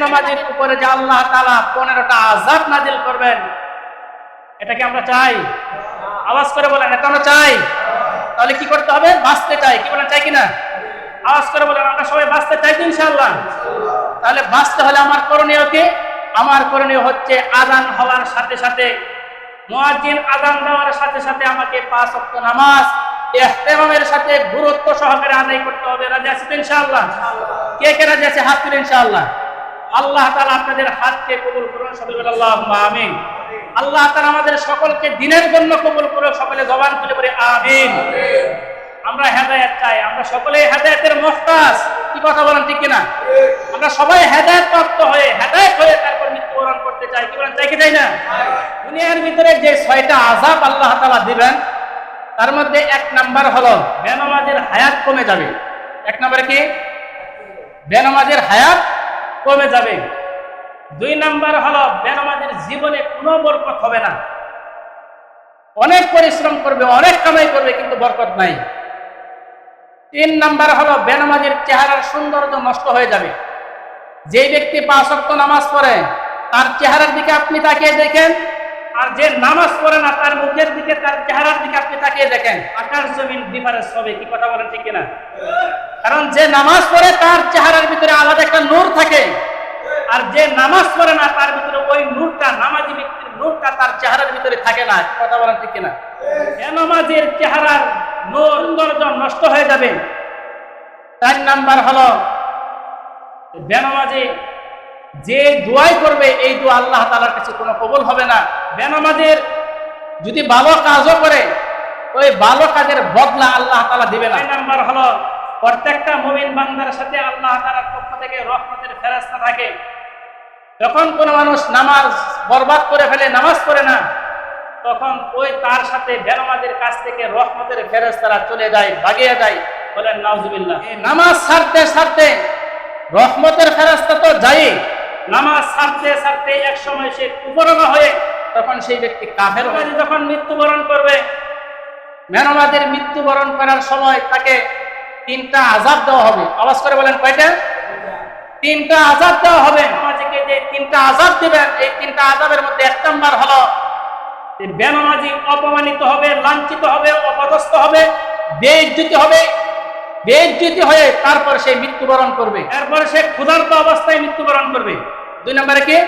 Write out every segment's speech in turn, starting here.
বেনমাজির উপরে যে আল্লাহ তাআলা পনেরোটা আজাব নাজিল করবেন, এটা কি আমরা চাই? আওয়াজ করে বলেন, এটা আমরা চাই। তাহলে কি করতে হবে? বাঁচতে চাই। কি বলেন, চাই কিনা? আওয়াজ করে বলেন, আমরা সবাই বাঁচতে চাই তো ইনশাআল্লাহ। তাহলে বাঁচতে হলে আমার করণীয় কি? আমার করণীয় হচ্ছে আজান হওয়ার সাথে সাথে, মুয়াজ্জিন আজান দেওয়ার সাথে সাথে আমাকে পাঁচ ওয়াক্ত নামাজ ইহতেমামের সাথে গুরুত্ব সহকারে আদায় করতে হবে। রাজি আছি তো ইনশাআল্লাহ? কে কে রাজি আছে? হাত তুলে ইনশাআল্লাহ। আল্লাহ তাআলা আপনাদের হাতকে কবুল করুন সকলে বলে আল্লাহুম্মা আমিন। আল্লাহ তাআলা আমাদের সকলকে দিনের জন্য কবুল করুন সকলে জবান খুলে বলে, আমিন। আমরা হেদায়েত চাই, আমরা সকলে হেদায়েতের মহতাজ কি কথা বলেন, ঠিক কিনা? আমরা সবাই হেদায়েত প্রাপ্ত হয়ে, হেদায়েত হয়ে তারপর মৃত্যুবরণ করতে চাই, কি বলেন চাই কি চাই না? দুনিয়ার ভিতরে যে ছয়টা আযাব আল্লাহ তাআলা দিবেন, তার মধ্যে এক নাম্বার হলো, বেনামাজের হায়াত কমে যাবে। এক নম্বরে কি? বেনামাজের হায়াত কমে যাবে। দুই নাম্বার হলো বেনামাজের জীবনে কোনো বরকত হবে না। অনেক পরিশ্রম করবে, অনেক কামাই করবে, কিন্তু বরকত নাই। তিন নাম্বার হলো বেনামাজের চেহারার সৌন্দর্য নষ্ট হয়ে যাবে। যে ব্যক্তি পাঁচ ওয়াক্ত নামাজ পড়ে, তার চেহারার দিকে আপনি তাকিয়ে দেখেন, আর যে নামাজ পড়ে না, তার মুখের দিকে, তার চেহারার দিকে আপনি তাকিয়ে দেখেন, আকাশ জমিন ডিফারেন্স হবে, কি কথা বলেন ঠিক কিনা? কারণ যে নামাজ পড়ে, তার চেহারার ভিতরে আলাদা একটা নূর থাকে আর যে নামাজ পড়ে না, তার ভিতরে ওই নূরটা, নামাজি ব্যক্তির নূরটা তার চেহারার ভিতরে থাকে না। কথা বলেন ঠিক কিনা? নামাজের চেহারার সৌন্দর্য নষ্ট হয়ে যাবে। চার নাম্বার হলো বেনামাজি যে দোয়াই করবে, এই দোয়া আল্লাহ তালার কাছে কোনো কবুল হবে না। বেনামাজের যদি ভালো কাজও করে, ওই ভালো কাজের বদলা আল্লাহ তালা দিবে না। নাম্বার হলো, প্রত্যেকটা মুমিন বান্দার সাথে আল্লাহ তালার পক্ষ থেকে রহমতের ফেরাস্তা থাকে। যখন কোনো মানুষ নামাজ বরবাদ করে ফেলে নামাজ পড়ে না তখন ওই তার সাথে বেনামাজের কাছ থেকে রহমতের ফেরজ ফেরেস্তারা চলে যায় ভাগিয়ে যায় বলেন নাউজুবিল্লাহ। এই নামাজ সারতে সারতে রহমতের ফেরাস্তা তো যাই নামাজ ছাড়তে সারতে এক সময় সে কুপরমা হয়ে তখন সেই ব্যক্তি কাফের হয়ে। যখন মৃত্যুবরণ করবে মেনমাদের মৃত্যুবরণ করার সময় তাকে তিনটা আজাব দেওয়া হবে। আওয়াজ করে বলেন কয়টা? তিনটা আজাব দেওয়া হবে। আমাদেরকে যে তিনটা আজাব দেবেন, এই তিনটা আজাবের মধ্যে এক নম্বর হলো বেনামাজি অপমানিত হবে, লাঞ্ছিত হবে, অপদস্থ হবে, বেইজ্জতি হবে। বেইজ্জতি হয়ে তারপর সে মৃত্যুবরণ করবে। এরপরে সে ক্ষুধার্ত অবস্থায় মৃত্যুবরণ করবে। দুই নম্বরে কি?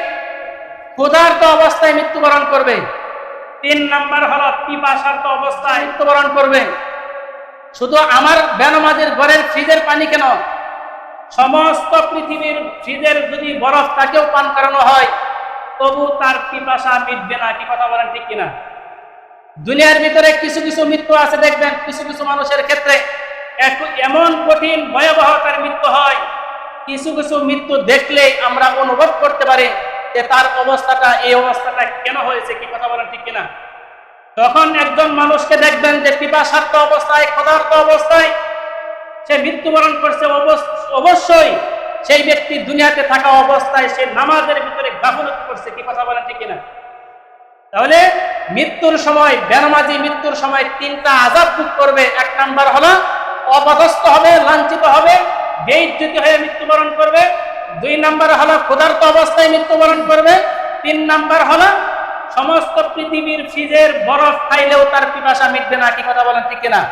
ক্ষুধার্ত অবস্থায় মৃত্যুবরণ করবে। তিন নম্বর হলো পিপাসার্ত অবস্থায় মৃত্যুবরণ করবে। শুধু আমার বেনামাজের ঘরের ফ্রিজের পানি কেন? সমস্ত পৃথিবীর ফ্রিজের যদি বরফ তাকেও পান করানো হয়, তবু তার পিপাসা মিটবে না। কি কথা বলেন ঠিক কিনা? দুনিয়ার ভিতরে কিছু কিছু মৃত্যু আছে, দেখবেন কিছু কিছু মানুষের ক্ষেত্রে এমন কঠিন ভয়াবহতার মৃত্যু হয়, কিছু কিছু মৃত্যু দেখলেই আমরা অনুভব করতে পারি যে তার অবস্থাটা, এই অবস্থাটা কেন হয়েছে, কি কথা বলেন ঠিক কিনা? তখন একজন মানুষকে দেখবেন যে পিপাসার্থ অবস্থায় ক্ষুধার্ত অবস্থায় সে মৃত্যুবরণ করছে অবশ্যই। সেই ব্যক্তি দুনিয়াতে থাকা অবস্থায় সে নামাজের ভিতরে গাফলত করছে, কি কথা বলেন ঠিক কিনা? তাহলে মৃত্যুর সময়, বেনামাজি মৃত্যুর সময় তিনটা আজাব ভোগ করবে। এক নাম্বার হলো, অপদস্থ হবে, লাঞ্ছিত হবে, বেইজ্জতি হয়ে মৃত্যুবরণ করবে। দুই নাম্বার হলো, ক্ষুধার্ত অবস্থায় মৃত্যুবরণ করবে। তিন নাম্বার হলো, সমস্ত পৃথিবীর ফ্রিজের বরফ খাইলেও তার পিপাসা মিটবে না, কি কথা বলেন ঠিক কিনা?